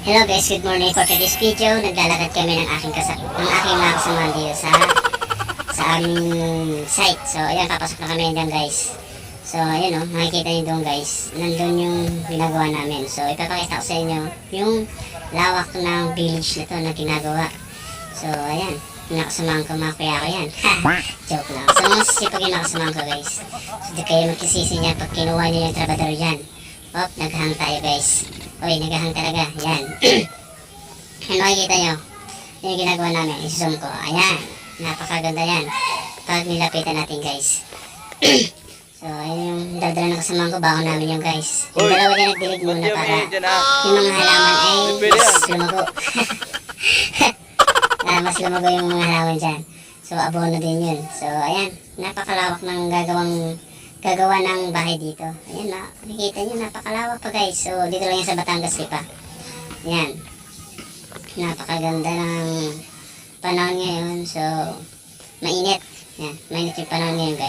Hello guys, good morning for today's video. Naglalakad kami ng aking kasa ng aking mga kasama dito sa sa aming site. So, ayan, papasok na kami dyan guys. So, ayan o, makikita niyo doon guys. Nandun yung ginagawa namin. So, ipapakita ko sa inyo yung lawak ng village na to na ginagawa. So, ayan. Nakasamahan ko mga kuya ko yan. Joke lang. So, mga sisipag yung nakasamahan ko guys. So, di kayo magkisisi niya pag kinuha niyo yung trabador yan. Op, naghang tayo guys. Uy, naghahang talaga. Yan. Ano makikita nyo? Yung ginagawa namin. I-zoom ko. Ayan. Napakaganda yan. Pag nilapitan natin guys. so, ayun yung dadala ng kasamahan ko. Bako namin yung guys. Yung dalawa dyan nagdilig muna para ah. yung mga halaman ay Pwede mas yan. lumago. ah, mas lumago yung mga halaman dyan. So, abono din yun. So, ayan. Napakalawak ng gagawang gagawa ng bahay dito. Ayan na. Nakikita nyo, napakalawak pa guys. So, dito lang yan sa Batangas Lipa. Ayan. Napakaganda ng panahon ngayon. So, mainit. Yan. Mainit yung panahon ngayon guys.